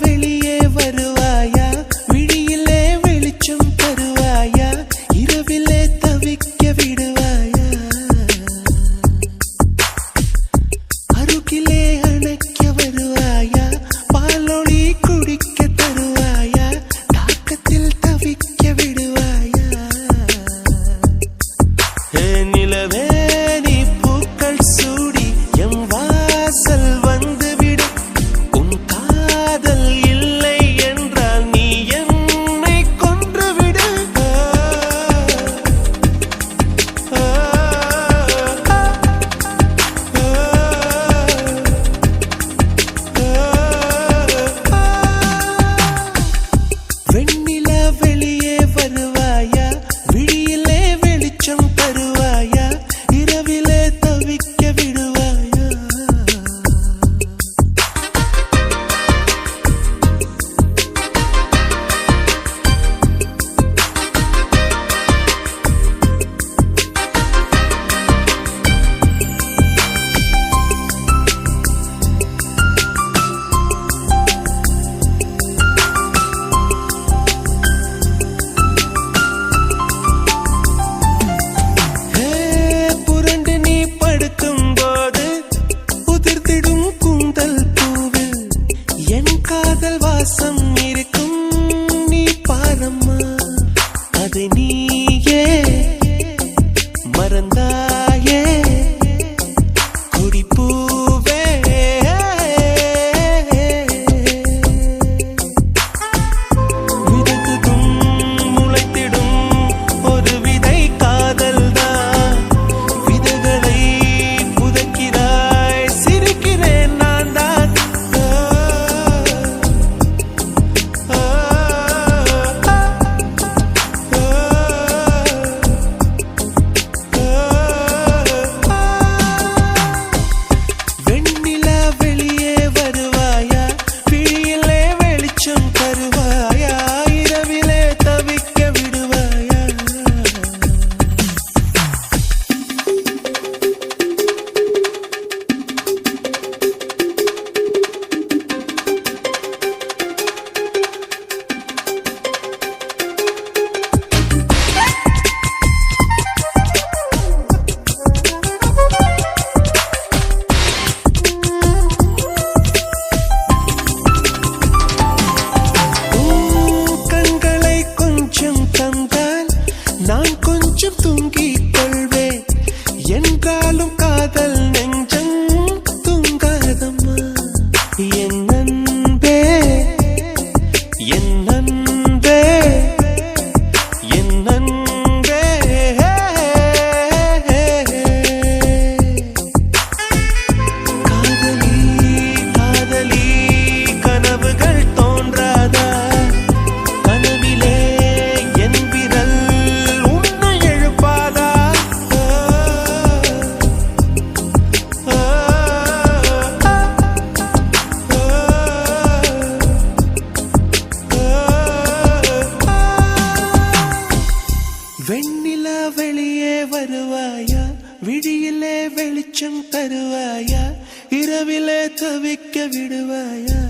feliz. வெளிச்சம் தருவாயா? இரவிலே தவிக்க விடுவாயா?